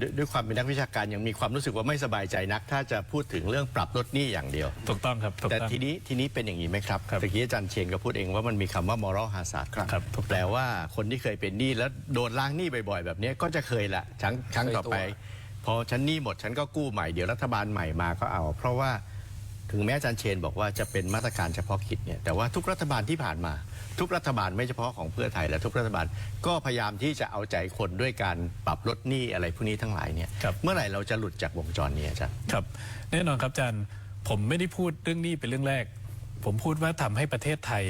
ด้วยด้วยความเป็นนักวิชาการยังมีความรู้สึกว่าไม่สบายใจนัก ถ้าจะพูดถึงเรื่องปรับลดหนี้อย่างเดียว ถูกต้องครับถูกแต่ต้อง ทีนี้ทีนี้เป็นอย่างนี้ไหมครับครับ ตะกี้อาจารย์เชนก็พูดเองว่ามันมีคำว่า moral hazard ครับถูกต้องแปลว่าคนที่เคยเป็นหนี้แล้วโดนล้างหนี้บ่อยๆ แบบนี้ก็จะเคยละครั้งครั้งต่อไป พอฉันหนี้หมดฉันก็กู้ใหม่เดี๋ยวรัฐบาลใหม่มาก็เอา เพราะว่า ถึงแม้อาจารย์เชนบอกว่าจะเป็นมาตรการเฉพาะกิจเนี่ยแต่ว่าทุกรัฐบาลที่ผ่านมา ทุกรัฐบาลไม่เฉพาะของเพื่อไทยและทุกรัฐบาลก็พยายามที่จะเอาใจคนด้วยการปรับลดหนี้อะไรพวกนี้ทั้งหลายเนี่ยครับ เมื่อไหร่เราจะหลุดจากวงจรนี้อาจารย์ครับ แน่นอนครับอาจารย์ผมไม่ได้พูดเรื่องนี้เป็นเรื่องแรก ผมพูดว่าทำให้ประเทศไทย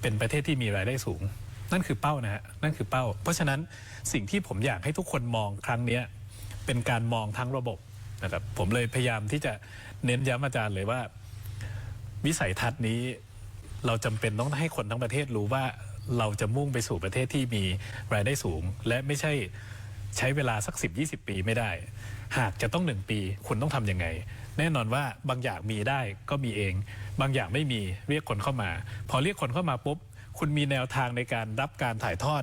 เป็นประเทศที่มีรายได้สูง นั่นคือเป้านะฮะนั่นคือเป้า เพราะฉะนั้นสิ่งที่ผมอยากให้ทุกคนมองครั้งเนี้ยเป็นการมองทั้งระบบ นะครับผมเลยพยายามที่จะเน้นย้ำอาจารย์เลยว่า วิสัยทัศน์นี้เราจำเป็นต้องให้คนทั้งประเทศรู้ว่าเราจะมุ่งไปสู่ประเทศที่มีรายได้สูง และไม่ใช่ใช้เวลาสัก 10 20 ปีไม่ได้ หากจะต้องหนึ่งปีคุณต้องทำยังไง แน่นอนว่าบางอย่างมีได้ก็มีเอง บางอย่างไม่มีเรียกคนเข้ามา พอเรียกคนเข้ามาปุ๊บคุณมีแนวทางในการรับการถ่ายทอด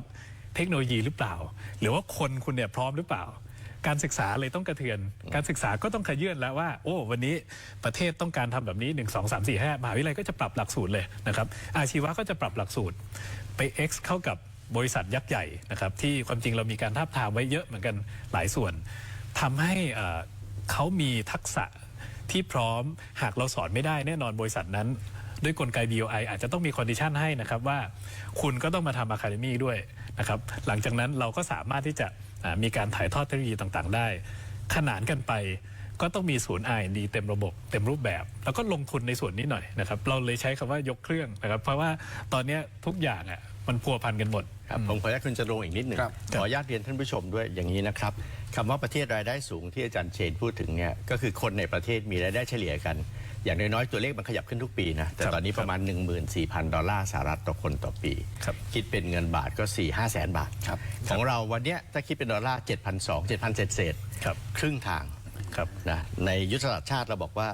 เทคโนโลยีหรือเปล่า หรือว่าคนคุณเนี่ยพร้อมหรือเปล่า การศึกษาเลยต้องกระเทือน การศึกษาก็ต้องขยื่นแล้วว่า โอ้ วันนี้ประเทศต้องการทำแบบนี้ 1 2 3 4 5มหาวิทยาลัยก็จะปรับหลักสูตรเลยนะครับ อาชีวะก็จะปรับหลักสูตรไป X เข้ากับบริษัทยักษ์ใหญ่นะครับที่ความจริงเรามีการทาบทามไว้เยอะเหมือนกันหลายส่วนทำให้เอ่อเขามีทักษะที่พร้อมหากเราสอนไม่ได้แน่นอนบริษัทนั้นด้วยกลไก BOI อาจจะต้องมีคอนดิชันให้นะครับว่า คุณก็ต้องมาทำอะคาเดมีด้วยนะครับ หลังจากนั้นเราก็สามารถที่จะอ่า มีการถ่ายทอดเทคโนโลยีต่างๆ ได้ ขนานกันไปก็ต้องมีศูนย์ R&D เต็มระบบเต็มรูปแบบ แล้วก็ลงทุนในส่วนนี้หน่อยนะครับ เราเลยใช้คำว่ายกเครื่องนะครับ เพราะว่าตอนนี้ทุกอย่างอะ มันพัวพันกันหมด ครับผมขออนุญาตคุณจรงค์อีกนิดหนึ่งครับขออนุญาตเรียนท่านผู้ชมด้วยอย่างนี้นะครับคำว่าประเทศรายได้สูงที่อาจารย์เชนพูดถึงเนี่ยก็คือคนในประเทศมีรายได้เฉลี่ยกัน อย่างน้อยๆตัวเลขมันขยับขึ้นทุกปีนะแต่ครับตอนนี้ประมาณ 14,000 ดอลลาร์สหรัฐต่อคนต่อปี ครับ คิดเป็นเงินบาทก็ 4 5แสนบาท ครับ ของเราวันเนี้ยถ้าคิดเป็นดอลลาร์7,200 7,000เศษเศษๆครับครึ่งทาง ครับ นะในยุทธศาสตร์ชาติเราบอกว่า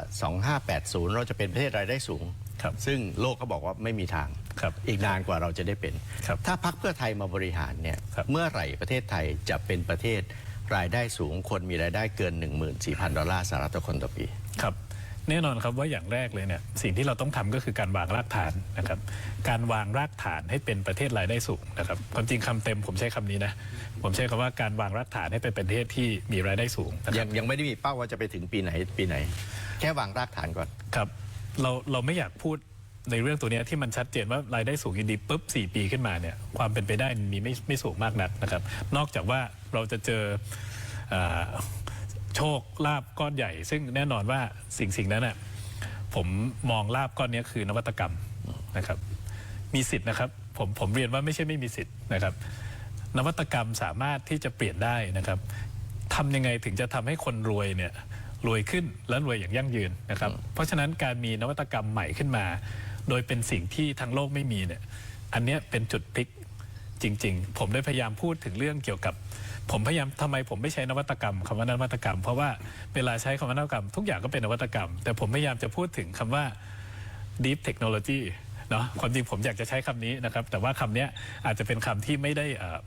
2580 เราจะเป็นประเทศรายได้สูง ครับซึ่งโลกก็บอกว่าไม่มีทางครับ อีกนานกว่าเราจะได้เป็นครับถ้าพักเพื่อไทยมาบริหารเนี่ยครับเมื่อไหร่ประเทศไทยจะเป็นประเทศรายได้สูงคนมีรายได้เกิน 14,000 ดอลลาร์สหรัฐต่อคนต่อปีครับแน่นอนครับว่าอย่างแรกเลยเนี่ยสิ่งที่เราต้องทำก็คือการวางรากฐานนะครับการวางรากฐานให้เป็นประเทศรายได้สูงนะครับความจริงคำเต็มผมใช้คำนี้นะผมใช้คำว่าการวางรากฐานให้เป็นประเทศที่มีรายได้สูงนะคยัรับงยังไม่ได้มีเป้าว่าจะไปถึงปีไหนปีไหน แค่วางรากฐานก่อนครับเราเราไม่อยากพูด ในเรื่องตัวนี้ที่มันชัดเจนว่ารายได้สูงยินดีปุ๊บ 4 ปีขึ้นมาเนี่ยความเป็นไปได้มีไม่ไม่สูงมากนักนะครับ นอกจากว่าเราจะเจออโชคลาบก้อนใหญ่ ซึ่งแน่นอนว่าสิ่งสิ่งนั้นน่ะผมมองลาบก้อนนี้คือนวัตกรรมนะครับ มีสิทธิ์นะครับ ผมผมเรียนว่าไม่ใช่ไม่มีสิทธิ์นะครับ นวัตกรรมสามารถที่จะเปลี่ยนได้นะครับทำยังไงถึงจะทำให้คนรวยเนี่ยรวยขึ้นและรวยอย่างยั่งยืนนะครับ เพราะฉะนั้นการมีนวัตกรรมใหม่ขึ้นมา โดยเป็นสิ่งที่ทั้งโลกไม่มีเนี่ยอันเนี้ยเป็นจุดพลิกจริง ๆ ผมได้พยายามพูดถึงเรื่องเกี่ยวกับ ผมพยายามทำไมผมไม่ใช้นวัตกรรมคำว่านวัตกรรม เพราะว่าเวลาใช้คำว่านวัตกรรม ทุกอย่างก็เป็นนวัตกรรม แต่ผมพยายามจะพูดถึงคำว่า deep technology เนาะความจริงผมอยากจะใช้คำนี้นะครับ แต่ว่าคำเนี้ยอาจจะเป็นคำที่ไม่ได้เอ่อ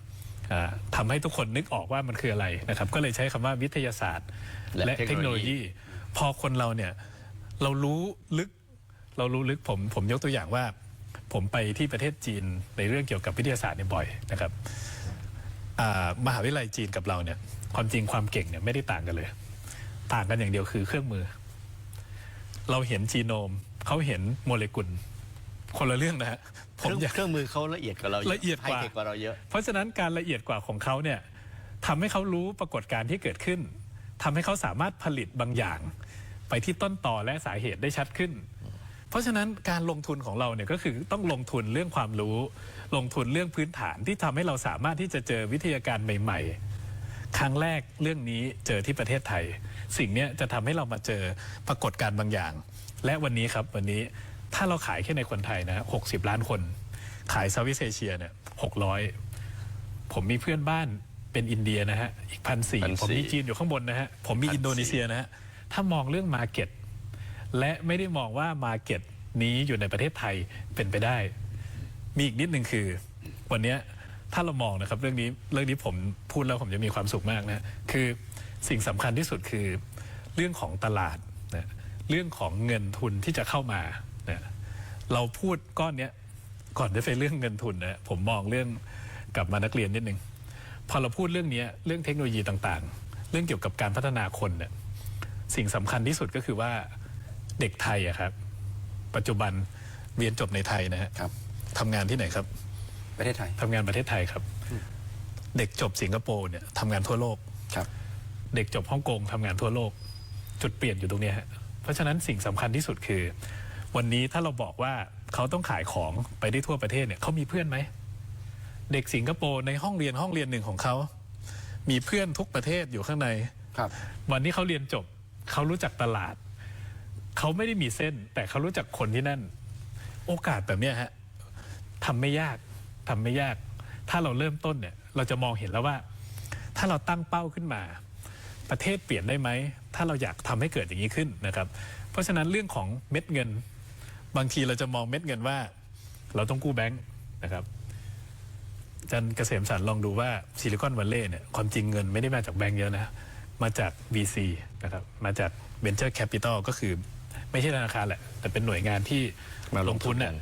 เอ่อทำให้ทุกคนนึกออกว่ามันคืออะไรนะครับ ก็เลยใช้คำว่าวิทยาศาสตร์และและเทเทคคโนโนโลโลยียี พอคนเราเนี่ยเรารู้ลึก เรารู้ลึกผมผมยกตัวอย่างว่า ผมไปที่ประเทศจีนในเรื่องเกี่ยวกับวิทยาศาสตร์เนี่ยบ่อยนะครับอ่ามหาวิทยาลัยจีนกับเราเนี่ยความจริงความเก่งเนี่ยไม่ได้ต่างกันเลย ต่างกันอย่างเดียวคือเครื่องมือ เราเห็นจีโนมเขาเห็นโมเลกุล คนละเรื่องนะฮะผเครื่องมอยากเครื่องมือเขาละเอียดกว่าเราละเอียดกว่าไฮเทคกว่าเราเยอะ เพราะฉะนั้นการละเอียดกว่าของเขาเนี่ยทำให้เขารู้ปรากฏการณ์ที่เกิดขึ้นทำให้เขาสามารถผลิตบางอย่าง ไปที่ต้นต่อและสาเหตุได้ชัดขึ้น เพราะฉะนั้นการลงทุนของเราเนี่ยก็คือต้องลงทุนเรื่องความรู้ ลงทุนเรื่องพื้นฐานที่ทำให้เราสามารถที่จะเจอวิทยาการใหม่ ๆ ครั้งแรกเรื่องนี้เจอที่ประเทศไทย สิ่งเนี้ยจะทำให้เรามาเจอปรากฏการณ์บางอย่าง และวันนี้ครับวันนี้ถ้าเราขายแค่ในคนไทยนะ60 ล้านคน ขายเซาท์อีสเอเชียเนี่ย600 ผมมีเพื่อนบ้านเป็นอินเดียนะฮะอีกพันสี่1,400ผมมีจีนอยู่ข้างบนนะฮะผมมี1,400อินโดนีเซียนะฮะถ้ามองเรื่องมาเก็ต และไม่ได้มองว่ามาเก็ตนี้อยู่ในประเทศไทยเป็นไปได้ มีอีกนิดหนึ่งคือ วันนี้ถ้าเรามองนะครับเรื่องนี้เรื่องนี้ผมพูดแล้วผมจะมีความสุขมากนะ คือสิ่งสำคัญที่สุดคือ เรื่องของตลาดนะเรื่องของเงินทุนที่จะเข้ามานะเราพูดก้อนนี้ก่อนจะไปเรื่องเงินทุนนะผมมองเรื่องกลับมานักเรียนนิดนึงพอเราพูดเรื่องนี้เรื่องเทคโนโลยีต่างๆ เรื่องเกี่ยวกับการพัฒนาคนเนี่ยสิ่งสำคัญที่สุดก็คือว่า เด็กไทยอะครับ ปัจจุบันเรียนจบในไทยนะฮะครับทำงานที่ไหนครับประเทศไทยทำงานประเทศไทยครับ เด็กจบสิงคโปร์เนี่ยทำงานทั่วโลก ครับ เด็กจบฮ่องกงทำงานทั่วโลก จุดเปลี่ยนอยู่ตรงเนี้ยฮะเพราะฉะนั้นสิ่งสำคัญที่สุดคือ วันนี้ถ้าเราบอกว่าเขาต้องขายของไปได้ทั่วประเทศเนี่ยเขามีเพื่อนไหม เด็กสิงคโปร์ในห้องเรียนห้องเรียนหนึ่งของเขา มีเพื่อนทุกประเทศอยู่ข้างใน ครับ วันที่เขาเรียนจบเขารู้จักตลาด เขาไม่ได้มีเส้น แต่เขารู้จักคนที่นั่น โอกาสแบบเนี้ยฮะทำไม่ยากทำไม่ยาก ถ้าเราเริ่มต้นเนี่ย เราจะมองเห็นแล้วว่า ถ้าเราตั้งเป้าขึ้นมา ประเทศเปลี่ยนได้ไหม ถ้าเราอยากทำให้เกิดอย่างนี้ขึ้นนะครับ เพราะฉะนั้นเรื่องของเม็ดเงิน บางทีเราจะมองเม็ดเงินว่า เราต้องกู้แบงค์นะครับจันเกษมสันลองดูว่าซิลิคอนวัลเลย์เนี่ยความจริงเงินไม่ได้มาจากแบงก์เยอะนะ มาจาก VC นะครับมาจาก Venture Capital ก็คือ ไม่ใช่ธนาคารแหละแต่เป็นหน่วยงานที่มาลลงงทุทุนนกัเนี่ยน